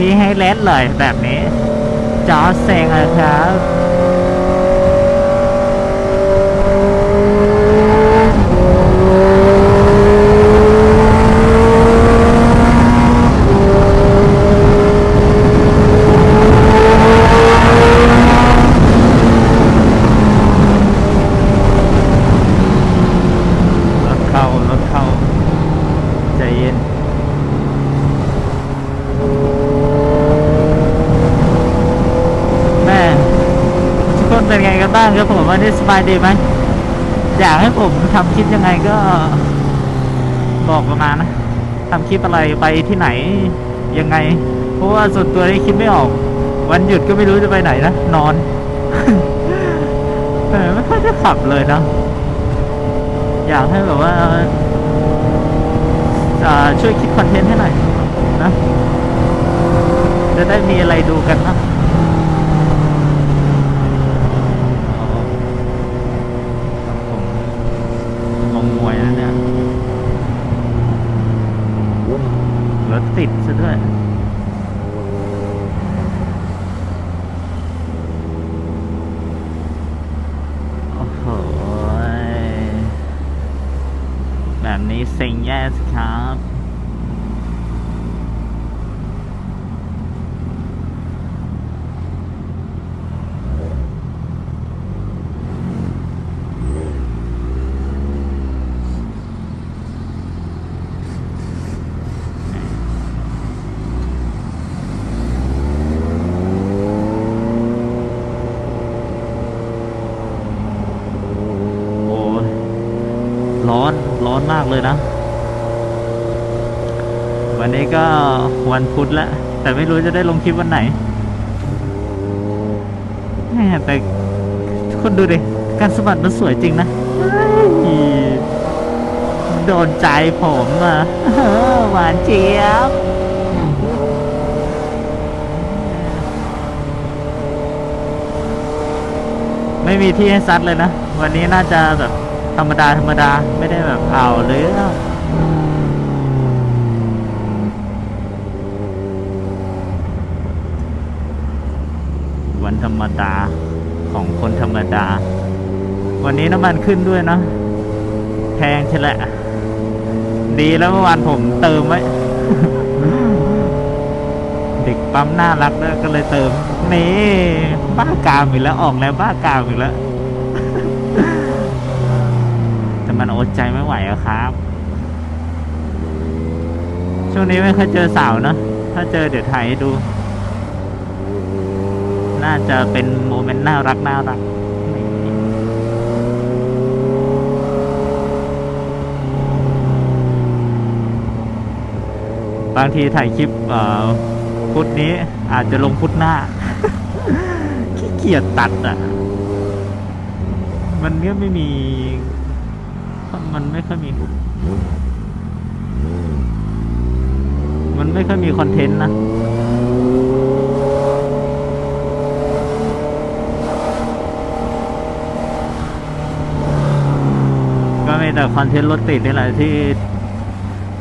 พี่ให้เลสเลยแบบนี้ จอเซงนะครับ รถเข้ารถเข้า ใจเย็น แม่ทุกคน เป็นไงกันบ้างครับผมวันนี้สบายดีไหมอยากให้ผมทำคลิปยังไงก็ บอกประมาณนะทำคลิปอะไรไปที่ไหนยังไง เพราะว่าส่วนตัวนี้คิดไม่ออก วันหยุดก็ไม่รู้จะไปไหนนะนอนไม่ค่อยจะขับเลยนะอยากให้แบบว่าอ่าช่วยคิดคอนเทนต์ให้หน่อยนะจะได้มีอะไรดูกันนะอ๋อผมงงงวยนะเนี่ย รถติดซะด้วยโอ้โหแบบนี้เซ็งแย่สครับ โอ้ยร้อนร้อนมากเลยนะ วันนี้ก็วันพุธแล้วแต่ไม่รู้จะได้ลงคลิปวันไหนแหมแต่ทุกคนดูดิการสะบัดมันสวยจริงนะโดนใจผมอะหวานเจี๊ยบไม่มีที่ให้ซัดเลยนะ วันนี้น่าจะแบบธรรมดาธรรมดาไม่ได้แบบเอาเรื่องวัน ธรรมดาของคนธรรมดา วันนี้น้ำมันขึ้นด้วยเนอะแพงใช่แหละ ดีแล้วเมื่อวานผมเติมไว้เด็กปั๊มน่ารักด้วยก็เลยเติม นี่บ้ากามอีกแล้วออกแล้วบ้ากามอีกแล้ว แต่มันอดใจไม่ไหวอะครับ ช่วงนี้ไม่เคยเจอสาวเนอะถ้าเจอเดี๋ยวถ่ายให้ดู น่าจะเป็นโมเมนต์น่ารักน่ารักบางทีถ่ายคลิปเอ่อพุธนี้อาจจะลงพุธหน้า ขี้เกียจตัดอะ มันก็ไม่มี มันไม่ค่อยมี มันไม่ค่อยมีคอนเทนต์นะ แต่คอนเทนต์รถติดนี่แหละที่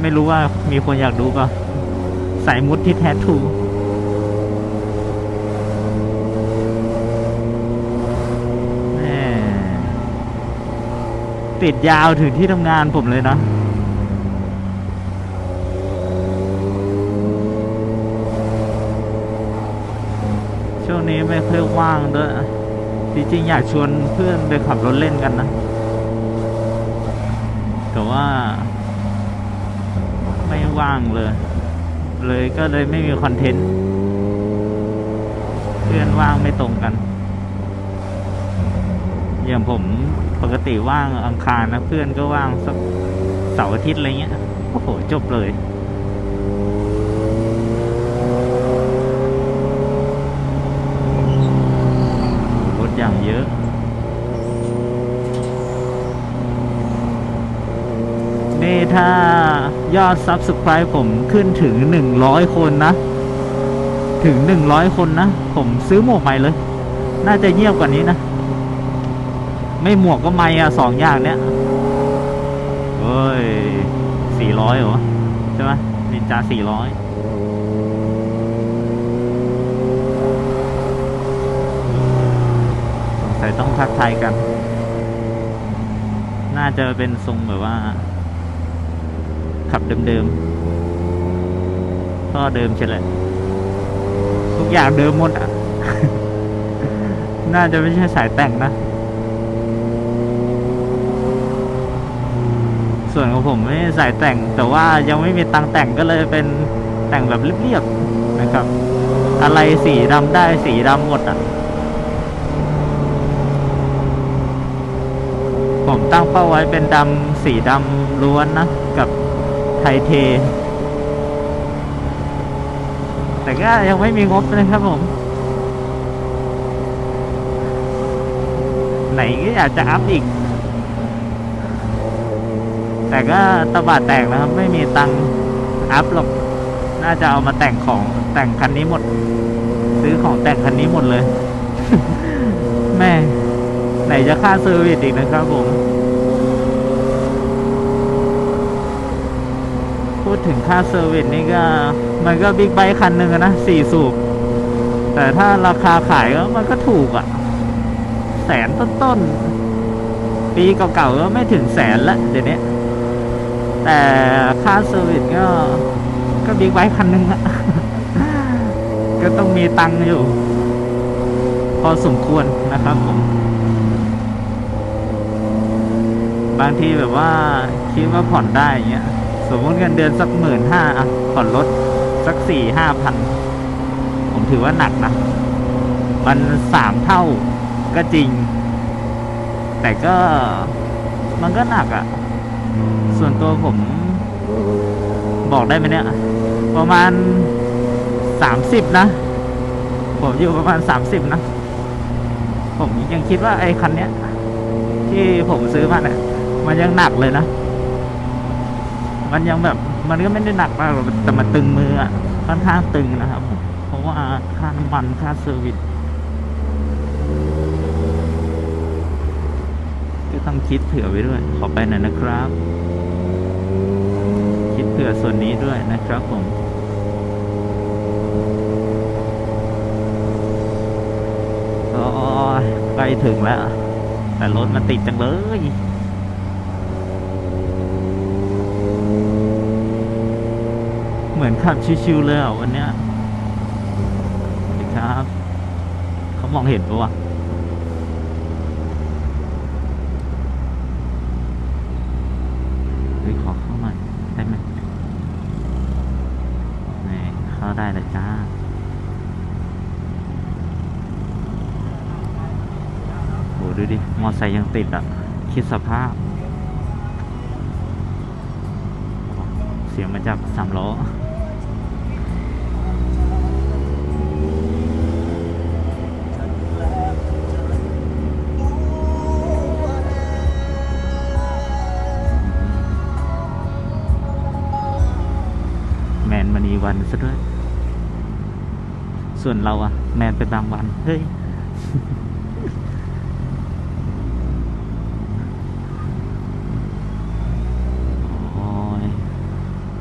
ไม่รู้ว่ามีคนอยากดูป่ะสายมุดที่แท้ทรูติดยาวถึงที่ทำงานผมเลยนะช่วงนี้ไม่ค่อยว่างด้วยจริงๆอยากชวนเพื่อนไปขับรถเล่นกันนะ แต่ว่า ไม่ว่างเลย เลยก็เลยไม่มีคอนเทนต์ เพื่อนว่างไม่ตรงกัน อย่างผมปกติว่างอังคารนะ เพื่อนก็ว่างสักเสาร์อาทิตย์อะไรเงี้ย โอ้โห จบเลย ถ้ายอดซับสไคร b ์ผมขึ้นถึง 100 คนนะ ถึง 100 คนนะ ผมซื้อหมวกใหม่เลย น่าจะเงียบกว่านี้นะ ไม่หมวกก็ไม่อะสองอย่างเนี้ยเฮ้ย 400เหรอ ใช่ไหมนินจา 400สงสัยต้องทักทายกัน น่าจะเป็นทรงแบบว่า ขับเดิมๆก็เดิมเฉลยทุกอย่างเดิมหมดอะ น่าจะไม่ใช่สายแต่งนะ ส่วนของผมไม่ใส่แต่ง แต่ว่ายังไม่มีตังแต่งก็เลยเป็นแต่งแบบเรียบๆนะครับ อะไรสีดำได้สีดำหมดอะผมตั้งเป้าไว้เป็นดำสีดำล้วนนะ กับ ไทเท แต่ก็ยังไม่มีงบนะครับผม ไหนก็อยากจะอัพอีก แต่ก็ตะบาดแตกนะครับ ไม่มีตังอัพหรอก น่าจะเอามาแต่งของแต่งคันนี้หมด ซื้อของแต่งคันนี้หมดเลย แม่ไหนจะค่าเซอร์วิสอีกนะครับผม พูด ถึงค่าเซอร์วิสนี่ก็ มันก็บิ๊กไบค์คันหนึ่งนะสี่สูบ แต่ถ้าราคาขายก็มันก็ถูกอะ่ะ แสนต้นๆ ปีเก่าๆก็ไม่ถึงแสนละเดี๋ยวนี้ แต่ค่าเซอร์วิสก็ ก็บิ๊กไบค์คันหนึ่งอะก็ต้องมีตังค์อยู่ พอสมควรนะครับผมบางทีแบบว่าคิดว่าผ่อนได้อย่างเงี้ย สมมติเงินเดือนสักหมื่นห้าอะผ่อนรถสักสี่ห้าพันผมถือว่าหนักนะ มันสามเท่าก็จริง แต่ก็มันก็หนักอะ่ะ ส่วนตัวผมบอกได้ไหมเนี่ย ประมาณสามสิบนะ ผมอยู่ประมาณสามสิบนะ ผมยังคิดว่าไอ้คันเนี้ยที่ผมซื้อมาเนี่ยมันยังหนักเลยนะ มันยังแบบมันก็ไม่ได้หนักมากหรอกแต่มันตึงมืออะค่อนข้างตึงนะครับผมเพราะว่าค่าน้ำมันค่าเซอร์วิสก็ต้องคิดเผื่อไว้ด้วย ขอไปหน่อยนะครับ คิดเผื่อส่วนนี้ด้วยนะครับผมโอ้ยใกล้ถึงแล้ว แต่รถมันติดจังเลย เหมือนขับชิวๆเลยอะวันเนี้ยสวัสดีครับ เขามองเห็นปะวะเฮ้ยขอเข้ามาได้ไหมนี่เข้าได้เลยจ้าโหดูดิ มอไซค์ยังติดอะ คิดสภาพ เสียงมาจากสามล้อ วันซะด้วย ส่วนเราอะแมนไปบางวัน เฮ้ย โอ้ย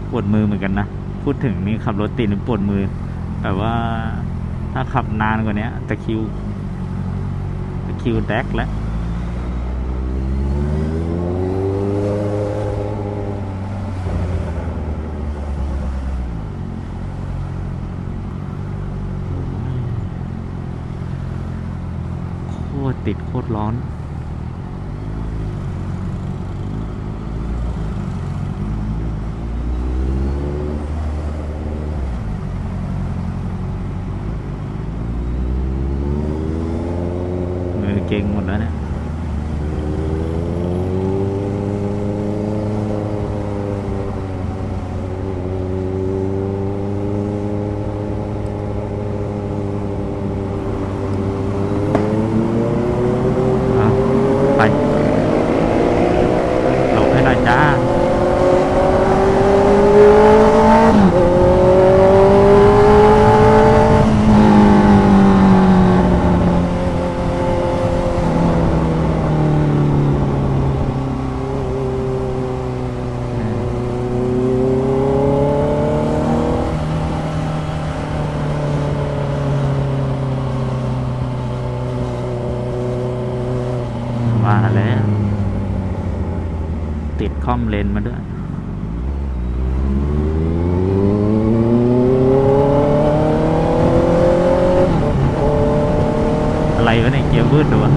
ปวดมือเหมือนกันนะ พูดถึงนี่ขับรถติดนี่ปวดมือ แต่ว่าถ้าขับนานกว่านี้ตะคิว ตะคิวแดกแล้ว โค ตรติดโคตรร้อน มือเก่งหมดแล้วเนี่ย อะไปหลบให้หน่อยจ้า โว่าแล้ว ติดคอมเลนมาด้วยอะไรวะเนี่ยเกียร์วืดดูวะ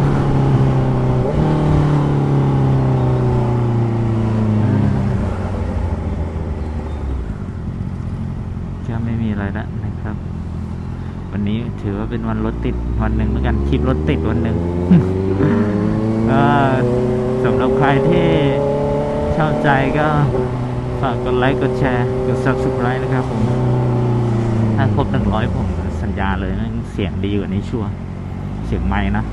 ก็ไม่มีอะไรแล้วนะครับ วันนี้ถือว่าเป็นวันรถติดวันหนึ่งเหมือนกันคลิปรถติดวันหนึ่งก็สำหรับใครที่ ชอบใจก็ฝากกดไลค์กดแชร์กด subscribe นะครับผมถ้าครบหนึ่งร้อยผมสัญญาเลยนะเสียงดีกว่านี้ชัวเสียงไม่นะ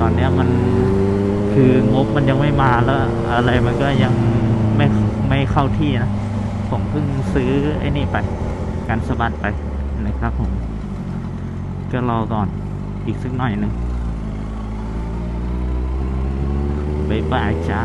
ตอนนี้มันคืองบมันยังไม่มาแล้ว อะไรมันก็ยังไม่ไม่เข้าที่นะ ผมเพิ่งซื้อไอ้นี่ไป การสะบัดไปนะครับผม ก็รอก่อนอีกสักหน่อยหนึ่ง บ๊ายบายจ้า